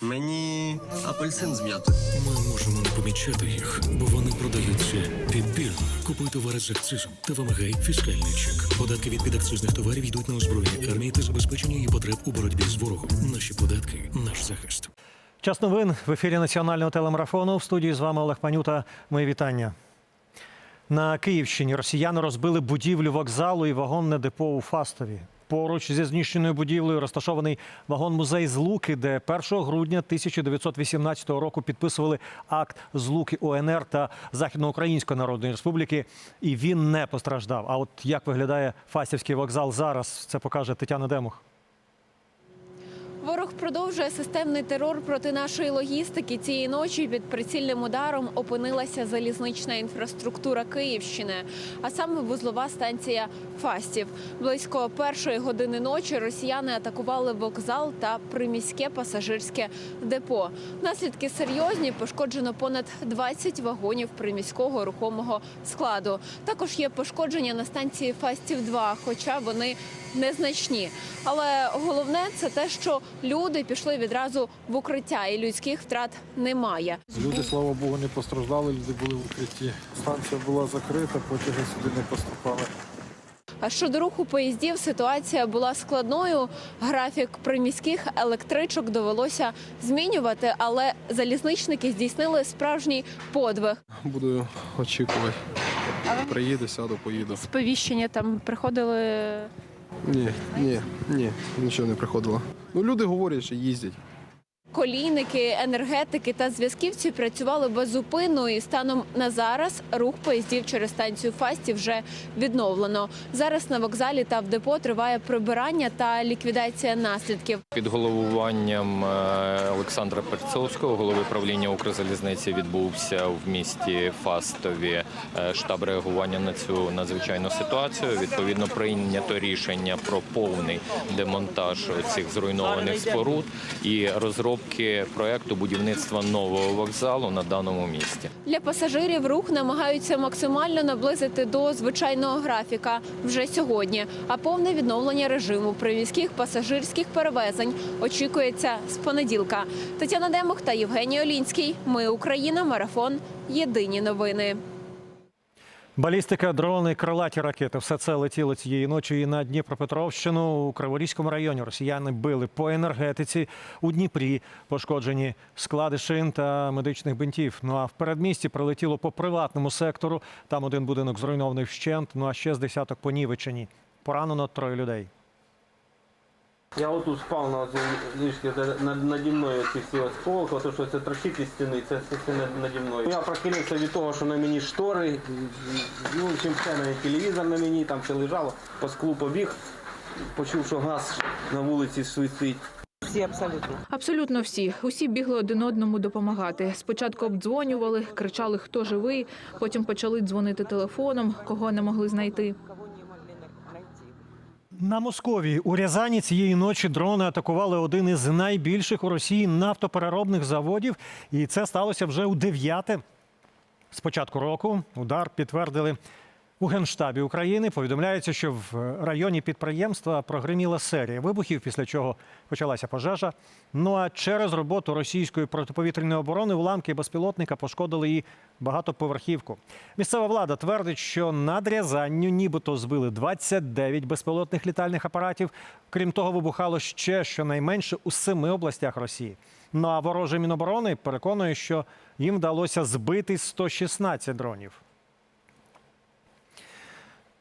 Мені апельсин з м'ятою. Ми можемо не помічати їх, бо вони продаються підбірно. Купуй товари з акцизом та вимагай фіскальний чек. Податки від підакцизних товарів йдуть на озброєння армії та забезпечення її потреб у боротьбі з ворогом. Наші податки наш захист. Час новин в ефірі національного телемарафону. В студії з вами Олег Панюта. Мої вітання. На Київщині росіяни розбили будівлю вокзалу і вагонне депо у Фастові. Поруч зі знищеною будівлею розташований вагон-музей Злуки, де 1 грудня 1918 року підписували акт злуки УНР та Західноукраїнської Народної Республіки, і він не постраждав. А от як виглядає Фастівський вокзал зараз, це покаже Тетяна Демух. Ворог продовжує системний терор проти нашої логістики. Цієї ночі під прицільним ударом опинилася залізнична інфраструктура Київщини, а саме вузлова станція Фастів. Близько першої години ночі росіяни атакували вокзал та приміське пасажирське депо. Наслідки серйозні. Пошкоджено понад 20 вагонів приміського рухомого складу. Також є пошкодження на станції Фастів 2 хоча вони незначні. Але головне це те, що люди пішли відразу в укриття, і людських втрат немає. Люди, слава Богу, не постраждали, люди були в укритті. Станція була закрита, потяги сюди не поступали. А щодо руху поїздів, ситуація була складною. Графік приміських електричок довелося змінювати, але залізничники здійснили справжній подвиг. Буду очікувати. Приїду, сяду, поїду. Сповіщення там приходили. Ні, ні, ні, нічого не приходило. Ну, люди говорять, що їздять. Колійники, енергетики та зв'язківці працювали безупинно і станом на зараз рух поїздів через станцію Фасті вже відновлено. Зараз на вокзалі та в депо триває прибирання та ліквідація наслідків. Під головуванням е, Олександра Перцовського, голови правління Укрзалізниці, відбувся в місті Фастові е, штаб реагування на цю надзвичайну ситуацію. Відповідно, прийнято рішення про повний демонтаж цих зруйнованих споруд і розробки проекту будівництва нового вокзалу на даному місці. Для пасажирів рух намагаються максимально наблизити до звичайного графіка вже сьогодні. А повне відновлення режиму приміських пасажирських перевезень очікується з понеділка. Тетяна Демух та Євгеній Олінський. Ми Україна. Марафон. Єдині новини. Балістика, дрони, крилаті ракети. Все це летіло цієї ночі і на Дніпропетровщину. У Криворізькому районі росіяни били по енергетиці. У Дніпрі пошкоджені склади шин та медичних бинтів. Ну а в передмісті прилетіло по приватному сектору. Там один будинок зруйнований вщент, ну а ще з десяток понівечені. Поранено троє людей. Я отут спав на ліжці, над- наді мною ці всі осколки, то що це трохи стіни, це все наді мною. Я прохилився від того, що на мені штори, ну чим все на мені, телевізор на мені, там все лежало, по склу побіг, почув, що газ на вулиці свистить. Всі абсолютно. Абсолютно всі. Усі бігли один одному допомагати. Спочатку обдзвонювали, кричали, хто живий. Потім почали дзвонити телефоном, кого не могли знайти. Кого не могли на- найти. На Московії у Рязані цієї ночі дрони атакували один із найбільших у Росії нафтопереробних заводів, і це сталося вже у дев'яте. З початку року удар підтвердили у Генштабі України. Повідомляється, що в районі підприємства прогриміла серія вибухів, після чого почалася пожежа. Ну а через роботу російської протиповітряної оборони уламки безпілотника пошкодили і багатоповерхівку. Місцева влада твердить, що над Рязанню нібито збили 29 безпілотних літальних апаратів. Крім того, вибухало ще щонайменше у семи областях Росії. Ну а вороже Міноборони переконує, що їм вдалося збити 116 дронів.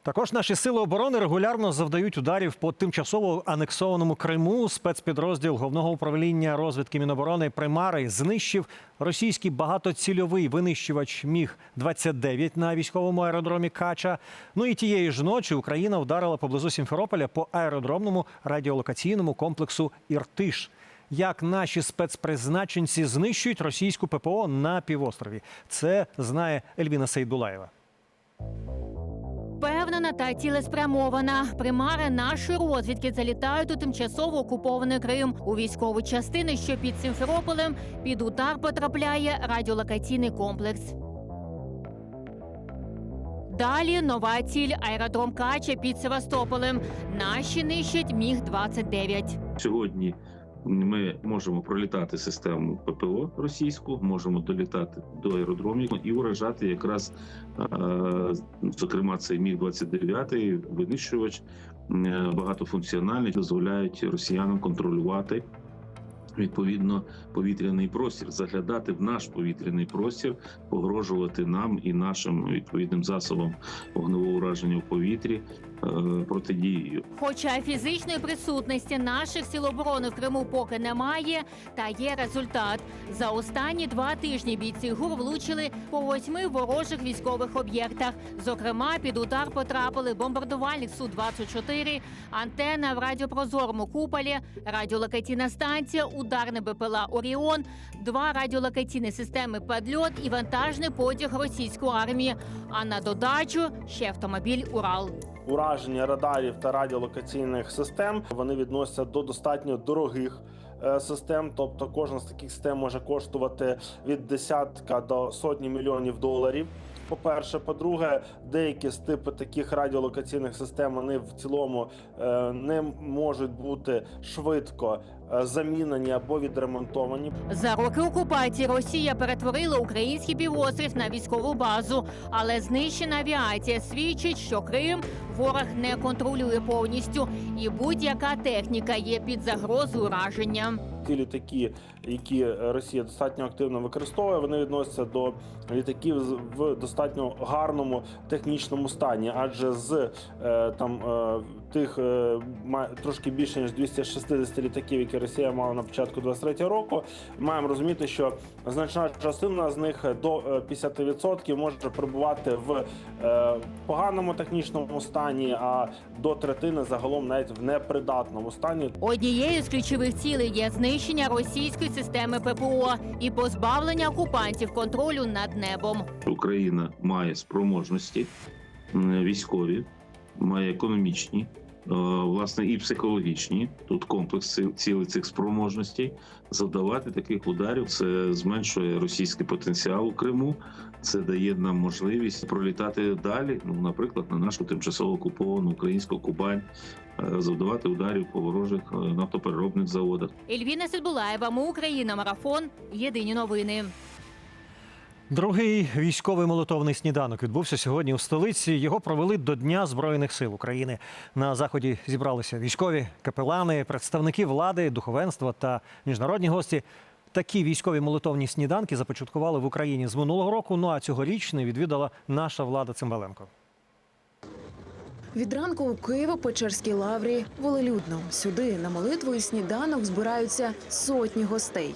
Також наші сили оборони регулярно завдають ударів по тимчасово анексованому Криму. Спецпідрозділ головного управління розвідки Міноборони Примари знищив російський багатоцільовий винищувач Міг 29 на військовому аеродромі Кача. Ну і тієї ж ночі Україна вдарила поблизу Сімферополя по аеродромному радіолокаційному комплексу Іртиш. Як наші спецпризначенці знищують російську ППО на півострові? Це знає Ельвіна Сейдулаєва. Впевнена та цілеспрямована. Примари нашої розвідки залітають у тимчасово окупований Крим. У військові частини, що під Сімферополем, під удар потрапляє радіолокаційний комплекс. Далі нова ціль аеродром Кача під Севастополем. Наші нищать міг 29 Сьогодні Ми можемо пролітати систему ППО російську, можемо долітати до аеродромів і уражати якраз, е, зокрема, цей міг 29 винищувач е, багатофункціональний, дозволяють росіянам контролювати. Відповідно, повітряний простір, заглядати в наш повітряний простір, погрожувати нам і нашим відповідним засобам вогневого ураження в повітрі протидією. Хоча фізичної присутності наших сил оборони в Криму поки немає, та є результат. За останні два тижні бійці ГУР влучили по восьми ворожих військових об'єктах. Зокрема, під удар потрапили бомбардувальник су 24 антенна в радіопрозорому куполі, радіолокаційна станція, ударне БПЛА Оріон, два радіолокаційні системи Падльот і вантажний потяг російської армії. А на додачу ще автомобіль Урал. Ураження радарів та радіолокаційних систем вони відносяться до достатньо дорогих. е, Систем, тобто кожна з таких систем може коштувати від десятка до сотні мільйонів доларів. По-перше, по-друге, деякі з типу таких радіолокаційних систем вони в цілому е, не можуть бути швидко замінені або відремонтовані. За роки окупації Росія перетворила український півострів на військову базу, але знищена авіація свідчить, що Крим ворог не контролює повністю, і будь-яка техніка є під загрозою ураження. Ті літаки, які Росія достатньо активно використовує, вони відносяться до літаків в достатньо гарному технічному стані, адже з е, там е, тих е, трошки більше ніж 260 літаків, які Росія мала на початку 23 року, маємо розуміти, що значна частина з них до е, 50% може перебувати в поганому технічному стані, а до третини загалом навіть в непридатному стані. Однією з ключових цілей є знищення російської системи ППО і позбавлення окупантів контролю над небом. Україна має спроможності військові, має економічні, власне, і психологічні. Тут комплекс ці- цілих цих спроможностей. Завдавати таких ударів це зменшує російський потенціал у Криму. Це дає нам можливість пролітати далі. Ну, наприклад, на нашу тимчасово окуповану українську Кубань, е, завдавати ударів по ворожих е, нафтопереробних заводах. Ельвіна Сидбулаєва, Ми Україна, марафон. Єдині новини. Другий військовий молотовний сніданок відбувся сьогодні у столиці. Його провели до Дня Збройних сил України. На заході зібралися військові, капелани, представники влади, духовенства та міжнародні гості. Такі військові молитовні сніданки започаткували в Україні з минулого року. Ну а цьогоріч не відвідала наша влада Цимбаленко. Від ранку у Києво-Печерській лаврі волелюдно. Сюди на молитву і сніданок збираються сотні гостей.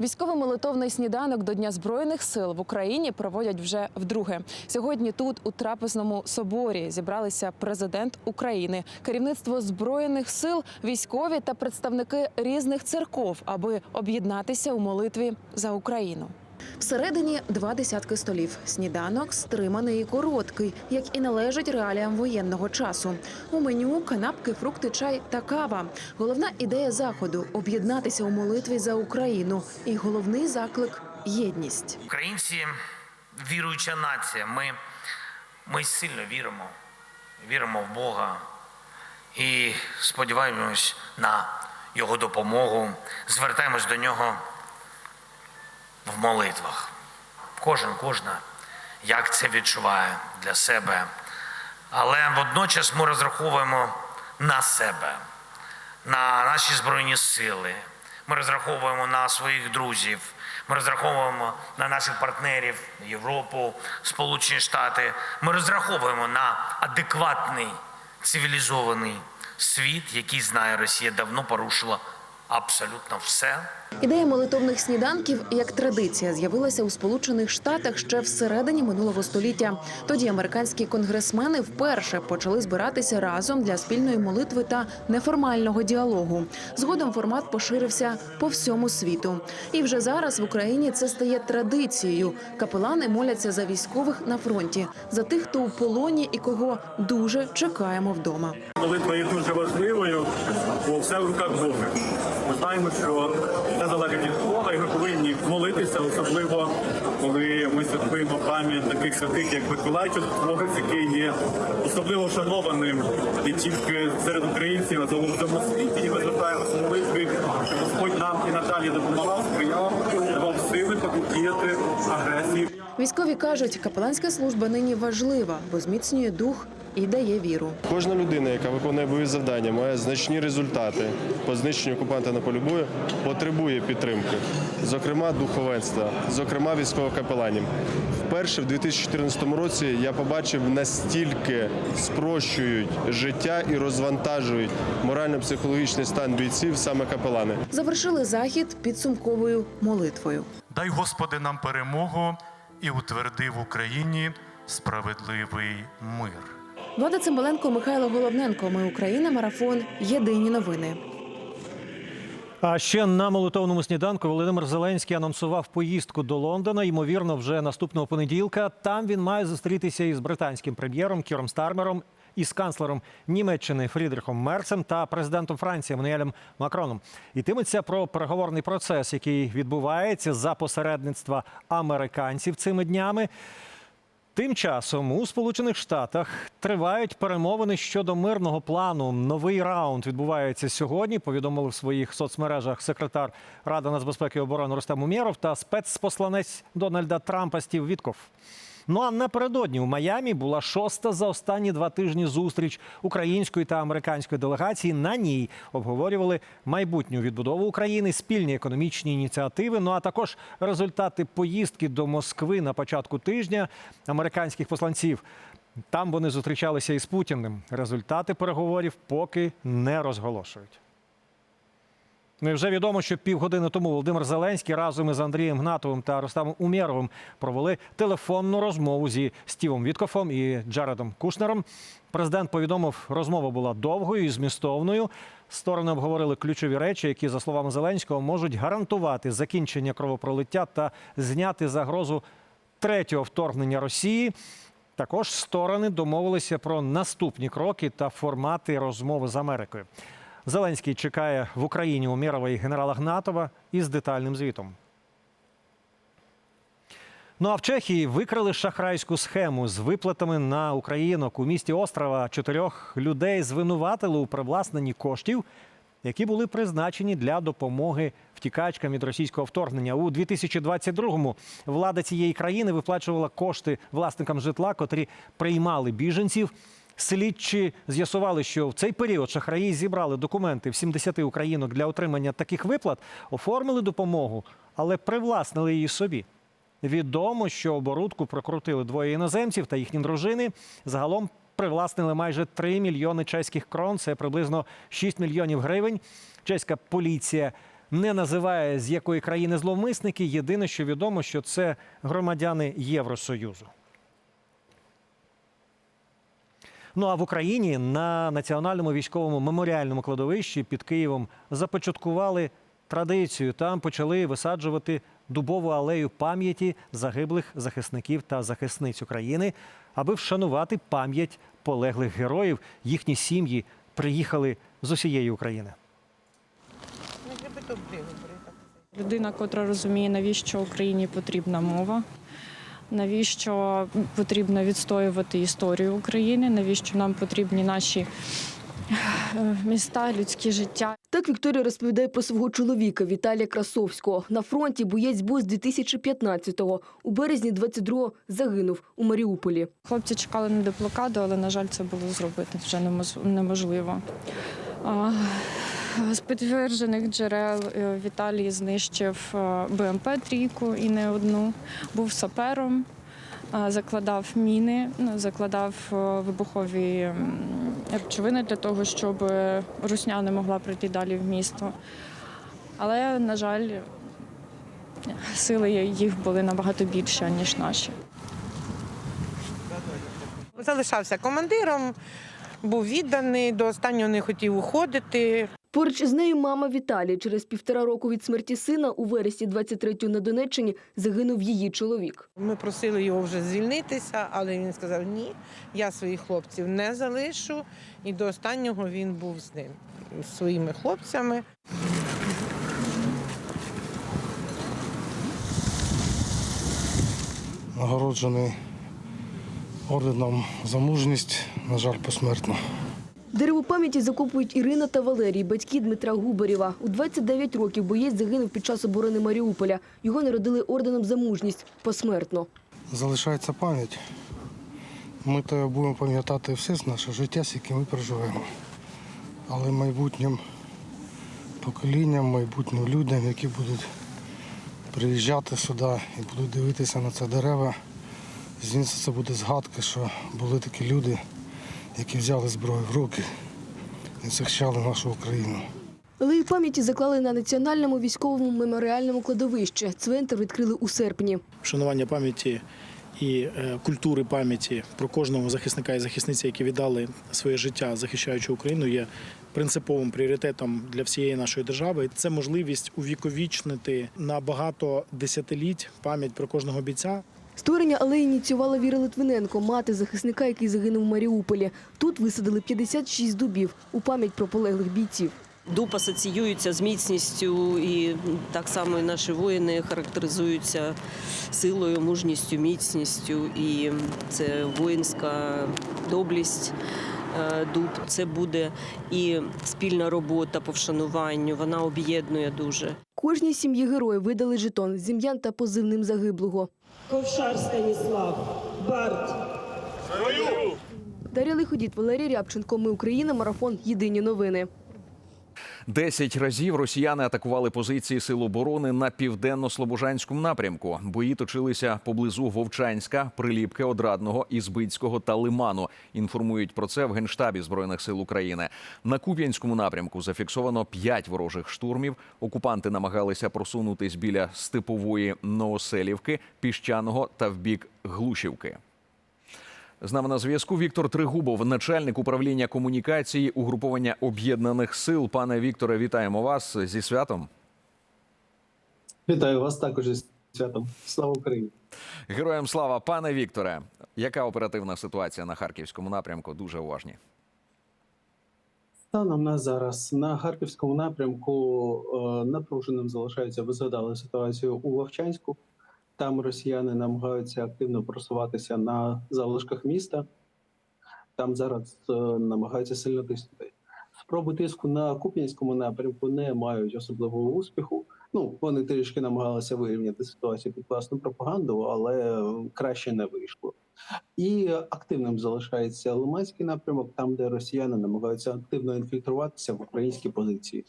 Військовий молитовний сніданок до Дня Збройних сил в Україні проводять вже вдруге. Сьогодні тут, у трапезному соборі, зібралися президент України, керівництво збройних сил, військові та представники різних церков, аби об'єднатися у молитві за Україну. Всередині два десятки столів. Сніданок стриманий і короткий, як і належить реаліям воєнного часу. У меню канапки, фрукти, чай та кава. Головна ідея заходу об'єднатися у молитві за Україну. І головний заклик єдність. Українці віруюча нація. Ми, ми сильно віримо, віримо в Бога і сподіваємось на Його допомогу. Звертаємось до нього в молитвах. Кожен, кожна, як це відчуває для себе. Але водночас ми розраховуємо на себе, на наші збройні сили. Ми розраховуємо на своїх друзів. Ми розраховуємо на наших партнерів Європу, Сполучені Штати. Ми розраховуємо на адекватний цивілізований світ, який знає, Росія давно порушила абсолютно все. Ідея молитовних сніданків як традиція з'явилася у Сполучених Штатах ще всередині минулого століття. Тоді американські конгресмени вперше почали збиратися разом для спільної молитви та неформального діалогу. Згодом формат поширився по всьому світу. І вже зараз в Україні це стає традицією. Капелани моляться за військових на фронті, за тих, хто у полоні і кого дуже чекаємо вдома. Молитва є дуже важливою, бо все в руках Бога. Ми знаємо, що все залежить від Бога, і ми повинні молитися, особливо коли ми святкуємо пам'ять таких святих, як Миколай Чудотворець, який є особливо шанованим не тільки серед українців, а у всьому світі. І ми звертаємося в молитві, щоб Господь нам і надалі допомагав, сприяв, давав сили протидіяти агресії. Військові кажуть, капеланська служба нині важлива, бо зміцнює дух і дає віру. Кожна людина, яка виконує бойові завдання, має значні результати по знищенню окупанта на полі бою, потребує підтримки, зокрема духовенства, зокрема військових капеланів. Вперше в 2014 році я побачив настільки спрощують життя і розвантажують морально-психологічний стан бійців саме капелани. Завершили захід підсумковою молитвою. Дай Господи нам перемогу і утверди в Україні справедливий мир. Влада Цимбаленко, Михайло Головненко. Ми Україна. Марафон. Єдині новини. А ще на молитовному сніданку Володимир Зеленський анонсував поїздку до Лондона. Ймовірно, вже наступного понеділка. Там він має зустрітися із британським прем'єром Кіром Стармером, із канцлером Німеччини Фрідрихом Мерцем та президентом Франції Еммануелем Макроном. Йтиметься про переговорний процес, який відбувається за посередництва американців цими днями. Тим часом у Сполучених Штатах тривають перемовини щодо мирного плану. Новий раунд відбувається сьогодні. Повідомили в своїх соцмережах секретар Ради нацбезпеки і оборони Рустам Умєров та спецпосланець Дональда Трампа Стів Вітков. Ну а напередодні у Майамі була шоста за останні два тижні зустріч української та американської делегації. На ній обговорювали майбутню відбудову України, спільні економічні ініціативи. Ну а також результати поїздки до Москви на початку тижня американських посланців. Там вони зустрічалися із Путіним. Результати переговорів поки не розголошують. Ну і вже відомо, що півгодини тому Володимир Зеленський разом із Андрієм Гнатовим та Рустамом Умєровим провели телефонну розмову зі Стівом Віткофом і Джаредом Кушнером. Президент повідомив, розмова була довгою і змістовною. Сторони обговорили ключові речі, які, за словами Зеленського, можуть гарантувати закінчення кровопролиття та зняти загрозу третього вторгнення Росії. Також сторони домовилися про наступні кроки та формати розмови з Америкою. Зеленський чекає в Україні Умєрова і генерала Гнатова із детальним звітом. Ну а в Чехії викрили шахрайську схему з виплатами на українок. У місті Острова чотирьох людей звинуватили у привласненні коштів, які були призначені для допомоги втікачкам від російського вторгнення. У 2022-му влада цієї країни виплачувала кошти власникам житла, котрі приймали біженців. Слідчі з'ясували, що в цей період шахраї зібрали документи в 70 українок для отримання таких виплат, оформили допомогу, але привласнили її собі. Відомо, що оборудку прокрутили двоє іноземців та їхні дружини. Загалом привласнили майже 3 мільйони чеських крон. Це приблизно 6 мільйонів гривень. Чеська поліція не називає з якої країни зловмисники. Єдине, що відомо, що це громадяни Євросоюзу. Ну а в Україні на національному військовому меморіальному кладовищі під Києвом започаткували традицію. Там почали висаджувати дубову алею пам'яті загиблих захисників та захисниць України, аби вшанувати пам'ять полеглих героїв. Їхні сім'ї приїхали з усієї України. Людина, котра розуміє, навіщо Україні потрібна мова, навіщо потрібно відстоювати історію України, навіщо нам потрібні наші е, міста, людське життя. Так Вікторія розповідає про свого чоловіка Віталія Красовського. На фронті боєць був з 2015-го. У березні 22-го загинув у Маріуполі. Хлопці чекали на деблокаду, але, на жаль, це було зробити вже неможливо. З підтверджених джерел е, Віталій знищив е, БМП трійку і не одну. Був сапером, е, закладав міни, ну, закладав вибухові речовини для того, щоб русня не могла прийти далі в місто. Але, на жаль, сили їх були набагато більші, ніж наші. Залишався командиром, був відданий, до останнього не хотів уходити. Поруч із нею мама Віталія. Через півтора року від смерті сина у вересні 23-го на Донеччині загинув її чоловік. Ми просили його вже звільнитися, але він сказав: ні, я своїх хлопців не залишу. І до останнього він був з ним, з своїми хлопцями. нагороджений орденом за мужність, на жаль, посмертно. Дерево пам'яті закопують Ірина та Валерій, батьки Дмитра Губарєва. У 29 років боєць загинув під час оборони Маріуполя. Його народили орденом за мужність посмертно. Залишається пам'ять. Ми то будемо пам'ятати все з наше життя, з яким ми проживемо. Але майбутнім поколінням, майбутнім людям, які будуть приїжджати сюди і будуть дивитися на це дерева, звісно, це буде згадка, що були такі люди, які взяли зброю в руки і захищали нашу Україну. Алею пам'яті заклали на національному військовому меморіальному кладовищі. Цвинтар відкрили у серпні. вшанування пам'яті і е, культури пам'яті про кожного захисника і захисниці, які віддали своє життя, захищаючи Україну, є принциповим пріоритетом для всієї нашої держави. Це можливість увіковічнити на багато десятиліть пам'ять про кожного бійця. Створення алеї ініціювала Віра Литвиненко, мати захисника, який загинув у Маріуполі. Тут висадили 56 дубів у пам'ять про полеглих бійців. Дуб асоціюється з міцністю, і так само і наші воїни характеризуються силою, мужністю, міцністю. І це воїнська доблість. е, Дуб це буде і спільна робота по вшануванню. Вона об'єднує дуже. Кожній сім'ї героїв видали жетон з ім'ян та позивним загиблого. Ковшар Станіслав, Барт. Дар'я Лиходіт, Валерій Рябченко. Ми Україна. Марафон. Єдині новини. Десять разів росіяни атакували позиції сил оборони на південно-слобожанському напрямку. Бої точилися поблизу Вовчанська, Приліпки, Одрадного, Ізбицького та Лиману. Інформують про це в генштабі збройних сил України. На Куп'янському напрямку зафіксовано п'ять ворожих штурмів. Окупанти намагалися просунутись біля степової Новоселівки, Піщаного та в бік Глушівки. З нами на зв'язку Віктор Тригубов, начальник управління комунікації угруповання об'єднаних сил. Пане Вікторе, вітаємо вас зі святом. Вітаю вас також із святом. Слава Україні! Героям слава, пане Вікторе. Яка оперативна ситуація на харківському напрямку? Дуже уважні. Станом на зараз на харківському напрямку е, напруженим залишається. Ви згадали ситуацію у Вовчанську. Там росіяни намагаються активно просуватися на залишках міста. Там зараз е, намагаються сильно тиснути. Спроби тиску на Куп'янському напрямку не мають особливого успіху. Ну вони трішки намагалися вирівняти ситуацію під власну пропаганду, але краще не вийшло. І активним залишається Лиманський напрямок, там де росіяни намагаються активно інфільтруватися в українські позиції.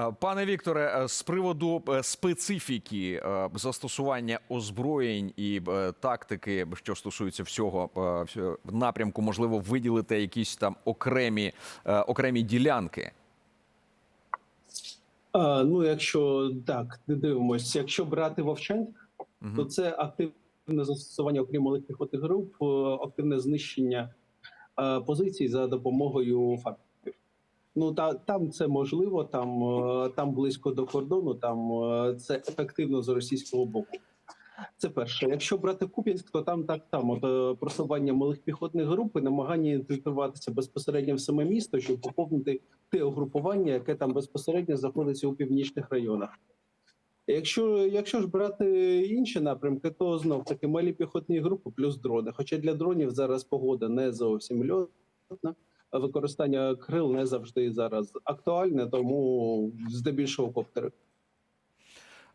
Е, Пане Вікторе, е, з приводу е, специфіки застосування озброєнь і тактики, що стосується всього всього напрямку, можливо, виділити якісь там окремі, окремі ділянки. А, ну, якщо так, не дивимося, якщо брати Вовчанськ, то це активне застосування, окрім малих піхотних груп, активне знищення позицій за допомогою фактів. Ну та там це можливо, там, е, там близько до кордону, там е, це ефективно з російського боку. Це перше. Якщо брати Куп'янськ, то там так само е, просування малих піхотних груп і намагання інфільтруватися безпосередньо в саме місто, щоб поповнити те угрупування, яке там безпосередньо знаходиться у північних районах. Якщо, якщо ж брати інші напрямки, то знов таки малі піхотні групи плюс дрони. Хоча для дронів зараз погода не зовсім льотна, використання крил не завжди зараз актуальне, тому здебільшого коптери.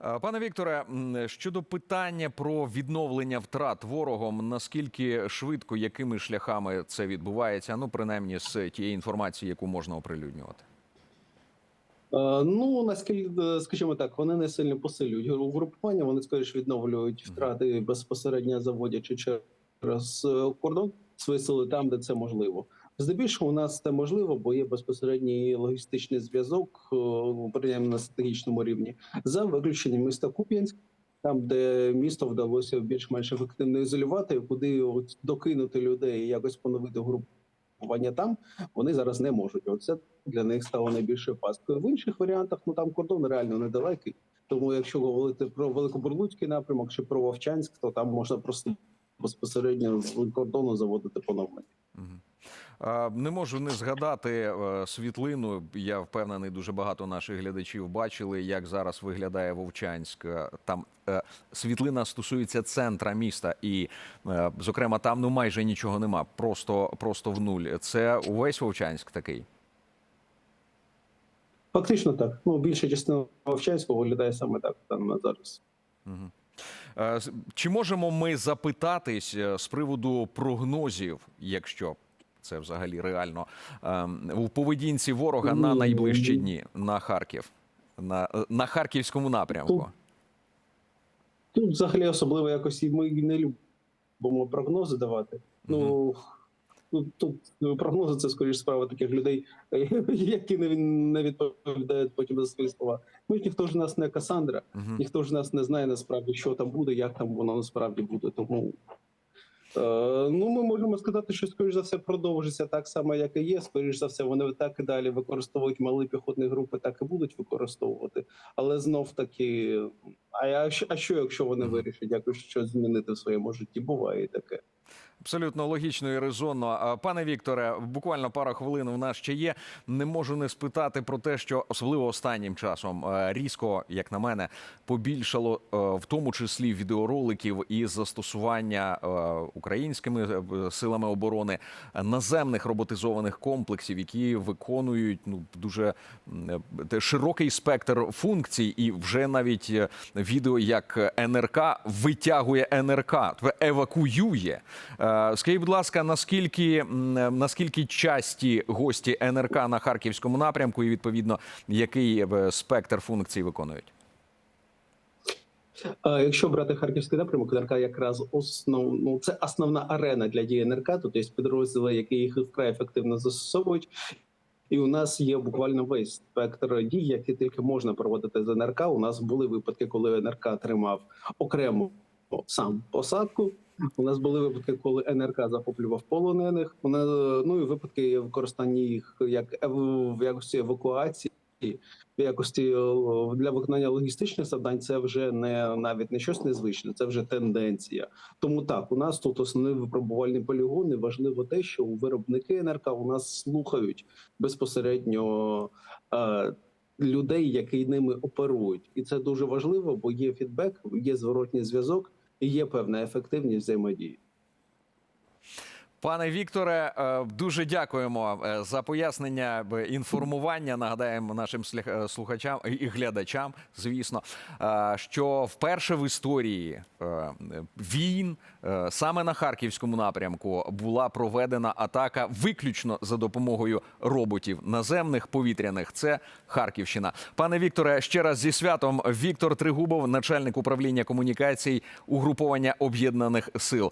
Е, Пане Вікторе, щодо питання про відновлення втрат ворогом, наскільки швидко, якими шляхами це відбувається? Ну, принаймні з тієї інформації, яку можна оприлюднювати. Е, Ну наскільки, е, скажімо так, вони не сильно посилюють угрупування, вони скоріше відновлюють втрати безпосередньо заводячи через кордон свої сили там, де це можливо. Здебільшого у нас це можливо, бо є безпосередній логістичний зв'язок, е, принаймні на стратегічному рівні, за виключенням міста Куп'янськ, там де місто вдалося більш-менш ефективно ізолювати, куди от докинути людей і якось поновити групування там, вони зараз не можуть. Оце для них стало найбільшою пасткою. В інших варіантах ну там кордон реально недалекий. Тому, якщо говорити про Великобурлуцький напрямок чи про Вовчанськ, то там можна просто безпосередньо з кордону заводити поновлення. Не можу не згадати е, світлину. Я впевнений, дуже багато наших глядачів бачили, як зараз виглядає Вовчанськ. Е, Там е, світлина стосується центра міста, і, зокрема, там ну майже нічого нема. Просто, просто в нуль. Це увесь Вовчанськ такий. Фактично так. Ну, більша частина Вовчанського виглядає саме так там на зараз. Чи можемо ми запитатись з приводу прогнозів, якщо це взагалі реально, ем, у поведінці ворога на найближчі дні на Харків, на, е, на харківському напрямку? Тут взагалі особливо якось і ми не любимо прогнози давати. Ну тут, тут прогнози це скоріш справа таких людей, які не, не відповідають потім за свої слова. Ну ніхто ж нас не Касандра, ніхто ж нас не знає насправді, що там буде, як там воно насправді буде. Тому ну ми можемо сказати, що скоріш за все продовжиться так само, як і є. Скоріш за все, вони так і далі використовують малі піхотні групи, так і будуть використовувати. Але знов таки, а, я- а що, якщо вони вирішать якось щось змінити в своєму житті? Буває і таке. Абсолютно логічно і резонно. Пане Вікторе, буквально пара хвилин у нас ще є. Не можу не спитати про те, що особливо останнім часом е, різко, як на мене, побільшало е, в тому числі відеороликів із застосування е, українськими силами оборони наземних роботизованих комплексів, які виконують ну дуже широкий спектр функцій, і вже навіть відео, як НРК витягує НРК, евакуює. Е, Скажіть, будь ласка, наскільки наскільки часті гості НРК на харківському напрямку, і відповідно який е, спектр функцій виконують? Якщо брати харківський напрямок, НРК якраз основ, ну, це основна арена для дії НРК, тут є підрозділи, які їх вкрай ефективно застосовують. І у нас є буквально весь спектр дій, які тільки можна проводити з НРК. У нас були випадки, коли НРК тримав окремо сам посадку. У нас були випадки, коли НРК захоплював полонених. У ну і випадки використання їх як в якості евакуації. В якості для виконання логістичних завдань це вже не навіть не щось незвичне, це вже тенденція. Тому так, у нас тут основний випробувальний полігон. І важливо те, що виробники НРК у нас слухають безпосередньо е, людей, які ними оперують, і це дуже важливо, бо є фідбек, є зворотній зв'язок і є певна ефективність взаємодії. Пане Вікторе, е, дуже дякуємо е, за пояснення, інформування. Нагадаємо нашим е, слухачам і глядачам, звісно, що вперше в історії війн саме на харківському напрямку була проведена атака виключно за допомогою роботів наземних повітряних. Це Харківщина. Пане Вікторе, ще раз зі святом Віктор Тригубов, начальник управління комунікацій угруповання об'єднаних сил.